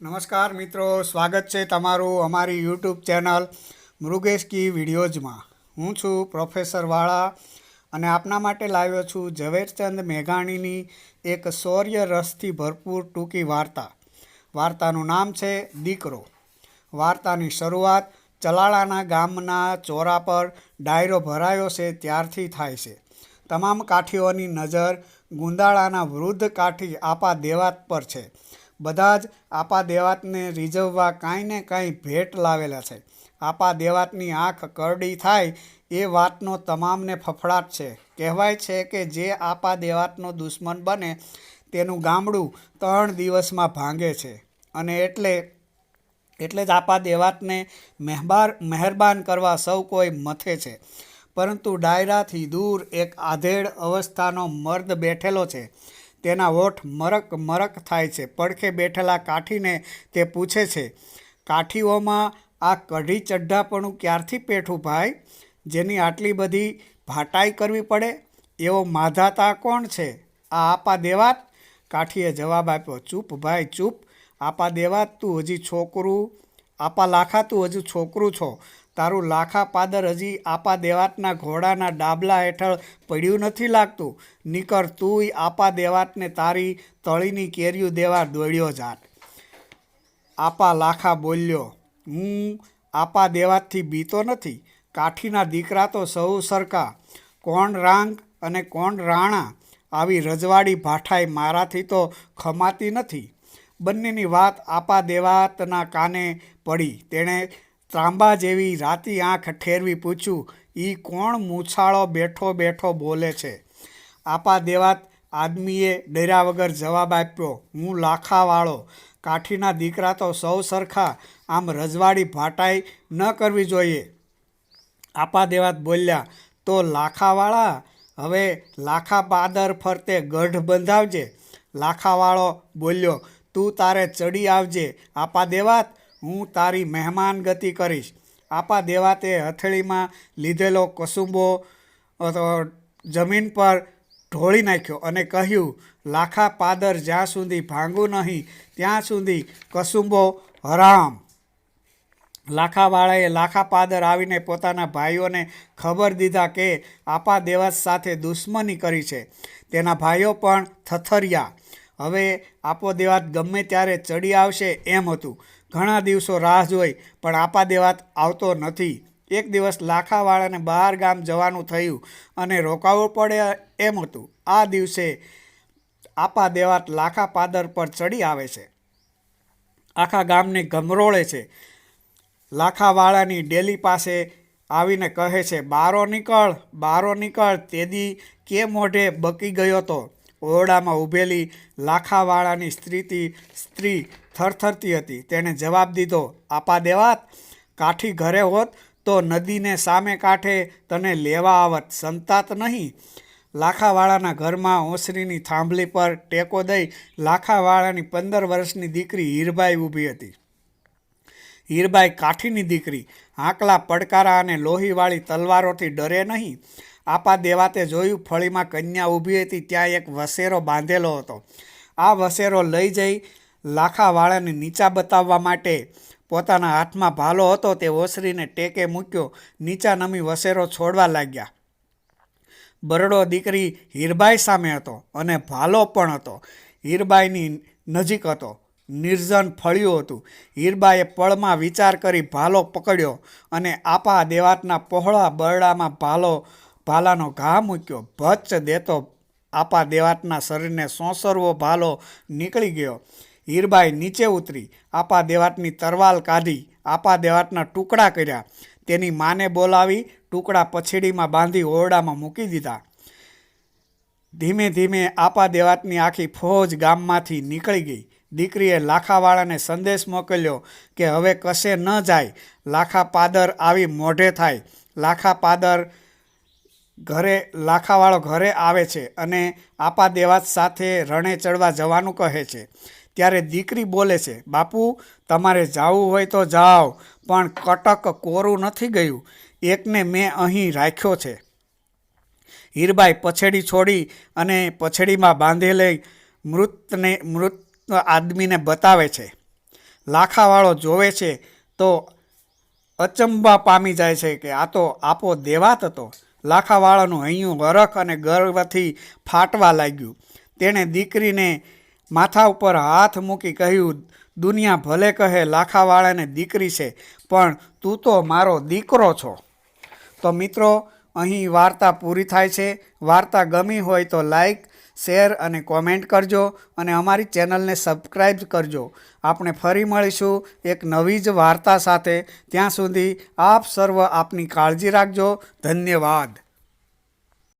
નમસ્કાર મિત્રો, સ્વાગત છે તમારું અમારી યુટ્યુબ ચેનલ મૃગેશ કી વિડીયોઝમાં. હું છું પ્રોફેસર વાળા અને આપના માટે લાવ્યો છું ઝવેરચંદ મેઘાણીની એક શૌર્ય રસથી ભરપૂર ટૂંકી વાર્તા. વાર્તાનું નામ છે દીકરો. વાર્તાની શરૂઆત ચલાળાના ગામના ચોરા પર ડાયરો ભરાયો છે, ત્યારથી થાય છે. તમામ કાઠીઓની નજર ગુંદાળાના વૃદ્ધ કાઠી આપા દેવાત પર છે. બધા જ આપા દેવાતને રીઝવવા કાંઈ ને કાંઈ ભેટ લાવેલા છે. આપા દેવાતની આંખ કરડી થાય એ વાતનો તમામને ફફડાટ છે. કહેવાય છે કે જે આપા દેવાતનો દુશ્મન બને તેનું ગામડું ત્રણ દિવસમાં ભાંગે છે અને એટલે એટલે જ આપા દેવાતને મહેબાર, મહેરબાન કરવા સૌ કોઈ મથે છે. પરંતુ ડાયરાથી દૂર એક આધેડ અવસ્થાનો મર્દ બેઠેલો છે. તેના ઓઠ મરક મરક થાય છે. પડખે બેઠેલા કાઠીને તે પૂછે છે, કાઠીઓમાં આ કઢી ચઢ્ઢાપણું ક્યારથી પેઠું ભાઈ? જેની આટલી બધી ભાટાઈ કરવી પડે? એવો માધાતા કોણ છે? આ આપા દેવાત? કાઠીએ જવાબ આપ્યો, ચૂપ ભાઈ, ચૂપ. આપા દેવાત તું હજી છોકરું, આપા લાખા તું હજુ છોકરું છો. તારું લાખા પાદર હજી આપા દેવાતના ઘોડાના ડાબલા હેઠળ પડ્યું નથી લાગતું. નીકર તુંય આપા દેવાતને તારી તળીની કેરીયું દેવા દોડ્યો જાત. આપા લાખા બોલ્યો, હું આપા દેવાતથી બીતો નથી. કાઠીના દીકરા તો સૌ સરખા. કોણ રાંગ અને કોણ રાણા? આવી રજવાડી ભાઠાઈ મારાથી તો ખમાતી નથી. બંનેની વાત આપા દેવાતના કાને પડી. તેણે ત્રાંબા જેવી રાતી આંખ ઠેરવી પૂછ્યું, ઈ કોણ મૂછાળો બેઠો બેઠો બોલે છે? આપા દેવાત આદમીએ ડર્યા વગર જવાબ આપ્યો, હું લાખાવાળો. કાઠીના દીકરા તો સૌ સરખા. આમ રજવાડી ભાટાઈ ન કરવી જોઈએ. આપા દેવાત બોલ્યા, તો લાખાવાળા? હવે લાખા પાદર ફરતે ગઢ બંધાવજે. લાખાવાળો બોલ્યો, તું તારે ચડી આવજે. આપા દેવાત હું તારી મહેમાન ગતિ કરીશ. આપા દેવાતે હથેળીમાં લીધેલો કસુંબો જમીન પર ઢોળી નાખ્યો અને કહ્યું, લાખા પાદર જ્યાં સુધી ભાંગું નહીં, ત્યાં સુધી કસુંબો હરામ. લાખાવાળાએ લાખા પાદર આવીને પોતાના ભાઈઓને ખબર દીધા કે આપા દેવાત સાથે દુશ્મની કરી છે. તેના ભાઈઓ પણ થથરિયા. હવે આપો દેવાત ગમે ત્યારે ચડી આવશે એમ હતું. ઘણા દિવસો રાહ જોઈ, પણ આપા દેવાત આવતો નથી. એક દિવસ લાખાવાળાને બહાર ગામ જવાનું થયું અને રોકાવું પડે એમ હતું. આ દિવસે આપા દેવાત લાખા પાદર પર ચડી આવે છે. આખા ગામને ગમરોળે છે. લાખાવાળાની ડેલી પાસે આવીને કહે છે, બારો નીકળ બારો નીકળ, તેદી કે મોઢે બકી ગયો તો? ઓરડામાં ઊભેલી લાખાવાળાની સ્ત્રીથી સ્ત્રી થરથરતી હતી. તેણે જવાબ દીધો, આપા દેવાત, કાઠી ઘરે હોત તો નદીને સામે કાંઠે તને લેવા આવત સંતાત નહીં. લાખાવાળાના ઘરમાં ઓસરીની થાંભલી પર ટેકો દઈ લાખાવાળાની પંદર વર્ષની દીકરી હીરબાઈ ઊભી હતી. હીરબાઈ કાઠીની દીકરી, આંકલા પડકારા અને લોહીવાળી તલવારોથી ડરે નહીં. આપા દેવાતે જોયું, ફળીમાં કન્યા ઊભી હતી, ત્યાં એક વસેરો બાંધેલો હતો. આ વસેરો લઈ જઈ લાખાવાળાને નીચા બતાવવા માટે પોતાના હાથમાં ભાલો હતો, તે ઓસરીને ટેકે મૂક્યો, નીચા નમી વસેરો છોડવા લાગ્યા. બરડો દીકરી હીરબાઈ સામે હતો અને ભાલો પણ હતો. હીરબાઈની નજીક હતો. નિર્જન ફળ્યું હતું. હીરબાએ પળમાં વિચાર કરી ભાલો પકડ્યો અને આપા દેવાતના પહોળા બરડામાં ભાલો ભાલાનો ઘા મૂક્યો. ભચ્ચ દેતો આપા દેવાતના શરીરને સોંસરવો ભાલો નીકળી ગયો. હીરબાઈ નીચે ઉતરી, આપા દેવાતની તરવાલ કાઢી, આપા દેવાતના ટુકડા કર્યા. તેની માને બોલાવી, ટુકડા પછેડીમાં બાંધી ઓરડામાં મૂકી દીધા. ધીમે ધીમે આપા દેવાતની આખી ફોજ ગામમાંથી નીકળી ગઈ. દીકરીએ લાખાવાળાને સંદેશ મોકલ્યો કે હવે કશે ન જાય. લાખા પાદર આવી મોઢે થાય. લાખા પાદર ઘરે, લાખાવાળો ઘરે આવે છે અને આપા દેવાત સાથે રણે ચડવા જવાનું કહે છે. ત્યારે દીકરી બોલે છે, બાપુ, તમારે જવું હોય તો જાઓ, પણ કટક કોરું નથી ગયું. એકને મેં અહીં રાખ્યો છે. હીરબાઈ પછેડી છોડી અને પછેડીમાં બાંધેલી મૃતને, મૃત આદમીને બતાવે છે. લાખાવાળો જોવે છે તો અચંબા પામી જાય છે કે આ તો આપો દેવાત હતો. લાખાવાળાનું હૈયું વરખ અને ગર્વથી ફાટવા લાગ્યું. તેણે દીકરીને માથા ઉપર હાથ મૂકી કહ્યું, દુનિયા ભલે કહે લાખાવાળાને દીકરી છે, પણ તું તો મારો દીકરો છો. તો મિત્રો, અહીં વાર્તા પૂરી થાય છે. વાર્તા ગમી હોય તો લાઈક શેર અને કોમેન્ટ કરજો અને અમારી ચેનલને સબસ્ક્રાઈબ કરજો. આપણે ફરી મળીશું એક નવી જ વાર્તા સાથે. ત્યાં સુધી આપ સર્વ આપની કાળજી રાખજો. ધન્યવાદ.